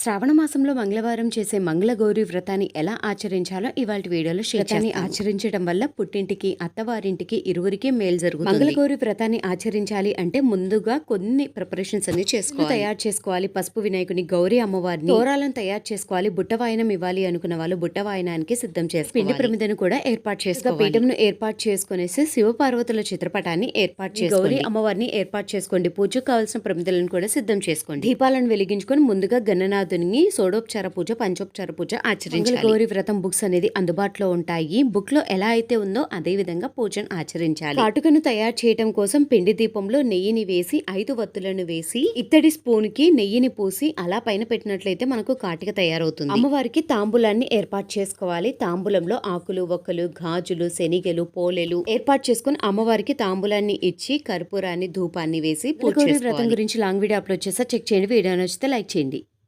శ్రావణ మాసంలో మంగళవారం చేసే మంగళగౌరి వ్రతాన్ని ఎలా ఆచరించాలో ఇవాళ వీడియోలో వ్రతాన్ని ఆచరించడం వల్ల పుట్టింటికి అత్తవారింటికి ఇరువురికి మేలు జరుగుతుంది. మంగళగౌరి వ్రతాన్ని ఆచరించాలి అంటే ముందుగా కొన్ని ప్రిపరేషన్స్ అన్ని చేసుకోవాలి. తయారు చేసుకోవాలి పసుపు వినాయకుని గౌరీ అమ్మవారిని. తోరాలను తయారు చేసుకోవాలి బుట్ట వాయనం ఇవ్వాలి అనుకున్న వాళ్ళు బుట్ట వాయనానికి సిద్ధం చేసి పిండి ప్రమిదను కూడా ఏర్పాటు చేసుకోవాలి. పీఠంను ఏర్పాటు చేసుకునేసి శివపార్వతుల చిత్రపటాన్ని ఏర్పాటు చేసుకోండి. గౌరీ అమ్మవారిని ఏర్పాటు చేసుకోండి. పూజకు కావాల్సిన ప్రమిదలను కూడా సిద్ధం చేసుకోండి. దీపాలను వెలిగించుకొని ముందుగా గణనాథుని సోడోపచార పూజ పంచోపచార పూజ ఆచరించాలి. గౌరీ వ్రతం బుక్స్ అనేది అందుబాటులో ఉంటాయి. బుక్లో ఎలా అయితే ఉందో అదే విధంగా పూజను ఆచరించాలి. కాటుకను తయారు చేయడం కోసం పిండి దీపంలో నెయ్యిని వేసి ఐదు వత్తులను వేసి ఇత్తడి స్పూన్కి నెయ్యిని పూసి అలా పైన పెట్టినట్లయితే మనకు కాటిక తయారవుతుంది. అమ్మవారికి తాంబూలాన్ని ఏర్పాటు చేసుకోవాలి. తాంబూలంలో ఆకులు ఒక్కలు గాజులు శనిగలు పోలేలు ఏర్పాటు చేసుకుని అమ్మవారికి తాంబూలాన్ని ఇచ్చి కర్పూరాన్ని ధూపాన్ని వేసి పూజ వ్రతం గురించి లాంగ్ వీడియో అప్లోడ్ చేస్తా. చెక్ చేయండి. వీడియో నచ్చితే లైక్ చేయండి.